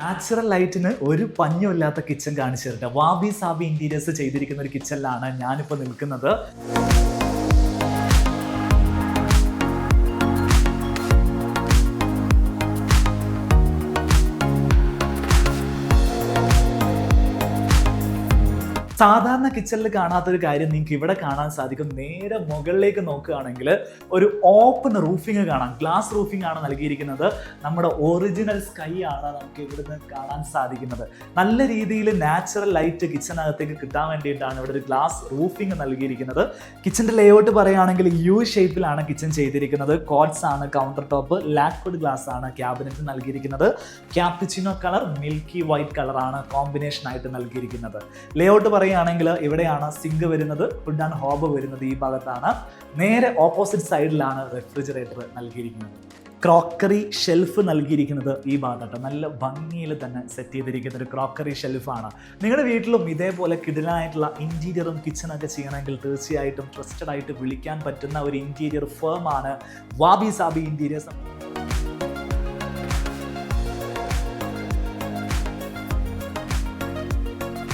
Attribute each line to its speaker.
Speaker 1: Natural ലൈറ്റിന് ഒരു പഞ്ഞുമില്ലാത്ത kitchen കാണിച്ചു തരട്ടെ. വാബി സാബി ഇന്റീരിയേഴ്സ് ചെയ്തിരിക്കുന്ന ഒരു കിച്ചണിലാണ് ഞാനിപ്പോൾ നിൽക്കുന്നത്. സാധാരണ കിച്ചണിൽ കാണാത്തൊരു കാര്യം നിങ്ങൾക്ക് ഇവിടെ കാണാൻ സാധിക്കും. നേരെ മുകളിലേക്ക് നോക്കുകയാണെങ്കിൽ ഒരു ഓപ്പൺ റൂഫിംഗ് കാണാം. ഗ്ലാസ് റൂഫിംഗ് ആണ് നൽകിയിരിക്കുന്നത്. നമ്മുടെ ഒറിജിനൽ സ്കൈ ആണ് നമുക്ക് ഇവിടുന്ന് കാണാൻ സാധിക്കുന്നത്. നല്ല രീതിയിൽ നാച്ചുറൽ ലൈറ്റ് കിച്ചണകത്തേക്ക് കിട്ടാൻ വേണ്ടിയിട്ടാണ് ഇവിടെ ഒരു ഗ്ലാസ് റൂഫിംഗ് നൽകിയിരിക്കുന്നത്. കിച്ചന്റെ ലേഔട്ട് പറയുകയാണെങ്കിൽ യു ഷേപ്പിലാണ് കിച്ചൺ ചെയ്തിരിക്കുന്നത്. കോഡ്സ് ആണ് കൗണ്ടർ ടോപ്പ് ലാക്വിഡ് ഗ്ലാസ് ആണ് ക്യാബിനറ്റ് നൽകിയിരിക്കുന്നത്. ക്യാപ്റ്റിച്ചിനോ കളർ മിൽക്കി വൈറ്റ് കളറാണ് കോമ്പിനേഷൻ ആയിട്ട് നൽകിയിരിക്കുന്നത്. ലേഔട്ട് പറയുകയാണെങ്കിൽ ഇവിടെയാണ് സിങ്ക് വരുന്നത് ഫുഡ് ആൻഡ് ഹോബ് വരുന്നത് ഈ ഭാഗത്താണ്. നേരെ ഓപ്പോസിറ്റ് സൈഡിലാണ് റെഫ്രിജറേറ്റർ നൽകിയിരിക്കുന്നത്. ക്രോക്കറി ഷെൽഫ് നൽകിയിരിക്കുന്നത് ഈ ഭാഗത്തോട്ട്. നല്ല ഭംഗിയിൽ തന്നെ സെറ്റ് ചെയ്തിരിക്കുന്ന ഒരു ക്രോക്കറി ഷെൽഫാണ് നിങ്ങളുടെ വീട്ടിലും ഇതേപോലെ കിടിലായിട്ടുള്ള ഇന്റീരിയറും കിച്ചണൊക്കെ ചെയ്യണമെങ്കിൽ തീർച്ചയായിട്ടും ട്രസ്റ്റഡ് ആയിട്ട് വിളിക്കാൻ പറ്റുന്ന ഒരു ഇന്റീരിയർ ഫേമാണ് വാബി സാബി ഇന്റീരിയേഴ്സ്